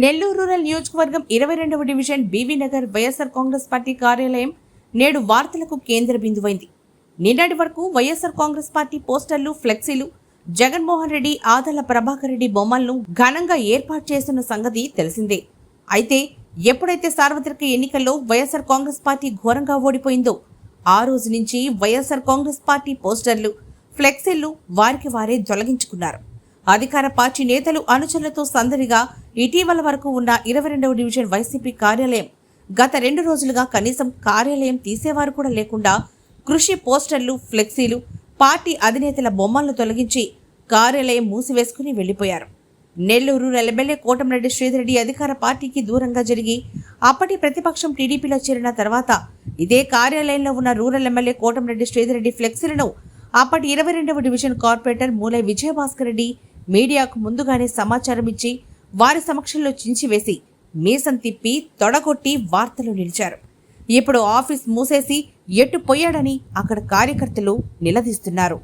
Nellore rural నియోజకవర్గం ఇరవై రెండవ division BV Nagar YSR Congress party కార్యాలయం నేడు వార్తలకు కేంద్ర బిందువైంది. నిన్నటి వరకు వైఎస్ఆర్ కాంగ్రెస్ పార్టీ పోస్టర్లు ఫ్లెక్సీలు జగన్మోహన్ రెడ్డి ఆదల ప్రభాకర్ రెడ్డి బొమ్మలను ఘనంగా ఏర్పాటు చేస్తున్న సంగతి తెలిసిందే. అయితే ఎప్పుడైతే సార్వత్రిక ఎన్నికల్లో వైఎస్ఆర్ కాంగ్రెస్ పార్టీ ఘోరంగా ఓడిపోయిందో ఆ రోజు నుంచి వైఎస్ఆర్ కాంగ్రెస్ పార్టీ పోస్టర్లు ఫ్లెక్సీలు వారికి వారే తొలగించుకున్నారు. అధికార పార్టీ నేతలు అనుచరులతో సందడిగా ఇటీవల వరకు ఉన్న ఇరవై రెండవ డివిజన్ వైసీపీ కార్యాలయం గత రెండు రోజులుగా కనీసం కార్యాలయం తీసేవారు కూడా లేకుండా కృషి పోస్టర్లు ఫ్లెక్సీలు పార్టీ అధినేతల బొమ్మలను తొలగించి కార్యాలయం మూసివేసుకుని వెళ్ళిపోయారు నెల్లూరు ఎమ్మెల్యే కోటమిరెడ్డి శ్రీధరెడ్డి అధికార పార్టీకి దూరంగా జరిగి అప్పటి ప్రతిపక్షం టీడీపీలో చేరిన తర్వాత ఇదే కార్యాలయంలో ఉన్న రూరల్ ఎమ్మెల్యే కోటమిరెడ్డి శ్రీధరెడ్డి ఫ్లెక్సీలను అప్పటి ఇరవై రెండవ డివిజన్ కార్పొరేటర్ మూలై విజయభాస్కర్ రెడ్డి మీడియాకు ముందుగానే సమాచారం ఇచ్చి వారి సమక్షంలో చించివేసి మీసం తిప్పి తొడగొట్టి వార్తలు నిలిచారు. ఇప్పుడు ఆఫీస్ మూసేసి ఎటు పోయాడని అక్కడ కార్యకర్తలు నిలదీస్తున్నారు.